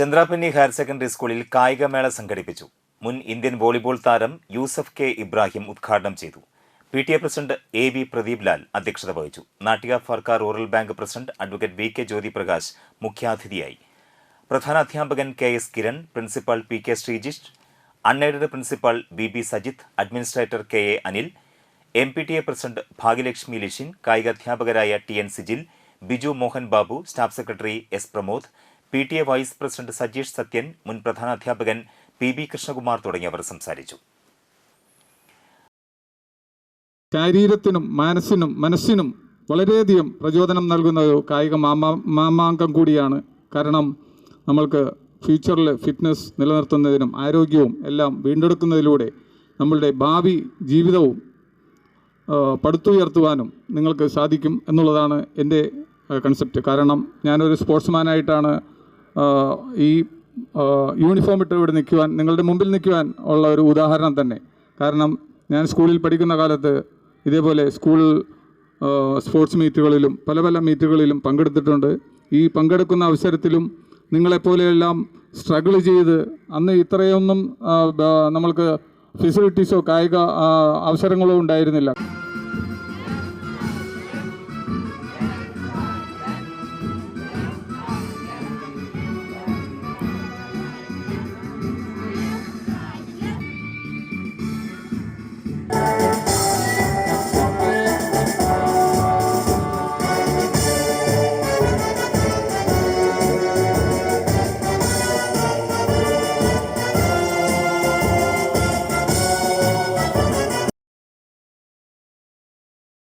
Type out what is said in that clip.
Chandrapinni higher secondary സ്കൂളിൽ കായികമേള സംഘടിപ്പിച്ചു. മുൻ ഇന്ത്യൻ വോളിബോൾ താരം യൂസഫ് കെ ഇബ്രാഹിം ഉദ്ഘാടനം ചെയ്തു. P T A president A V Pradeep Lal അധ്യക്ഷത വഹിച്ചു. Nattika Firka rural bank president advocate V K Jyothi Prakash മുഖ്യാതിഥിയായി. പ്രധാനാധ്യാപകൻ K S Kiran principal P K Sreejish unaided principal B B Sajith administrator K A Anil M P T A president Bhagyalakshmi Lishin കായികാധ്യാപകരായ T N Sijil Biju Mohan Babu staff secretary S Pramod P T A vice president Sajeesh Sathyan മുൻ പ്രധാനാധ്യാപകൻ P B Krishnakumar തുടങ്ങിയവർ സംസാരിച്ചു. ശരീരത്തിനും മനസ്സിനും മനസ്സിനും വളരെയധികം പ്രചോദനം നൽകുന്ന ഒരു കായിക മാമാ മാമാങ്കം കൂടിയാണ്. കാരണം നമ്മൾക്ക് ഫ്യൂച്ചറിൽ ഫിറ്റ്നസ് നിലനിർത്തുന്നതിനും ആരോഗ്യവും എല്ലാം വീണ്ടെടുക്കുന്നതിലൂടെ നമ്മളുടെ ഭാവി ജീവിതവും പടുത്തുയർത്തുവാനും നിങ്ങൾക്ക് സാധിക്കും എന്നുള്ളതാണ് എന്റെ കൺസെപ്റ്റ് കാരണം ഞാനൊരു സ്പോർട്സ്മാനായിട്ടാണ് ഈ യൂണിഫോം ഇട്ട് ഇവിടെ നിൽക്കുവാൻ നിങ്ങളുടെ മുമ്പിൽ നിൽക്കുവാൻ ഉള്ള ഒരു ഉദാഹരണം തന്നെ. കാരണം ഞാൻ സ്കൂളിൽ പഠിക്കുന്ന കാലത്ത് ഇതേപോലെ സ്കൂൾ സ്പോർട്സ് മീറ്റുകളിലും പല പല മീറ്റുകളിലും പങ്കെടുത്തിട്ടുണ്ട്. ഈ പങ്കെടുക്കുന്ന അവസരത്തിലും നിങ്ങളെപ്പോലെയെല്ലാം സ്ട്രഗിൾ ചെയ്ത് അന്ന് ഇത്രയൊന്നും നമ്മൾക്ക് ഫെസിലിറ്റീസോ കായിക അവസരങ്ങളോ ഉണ്ടായിരുന്നില്ല.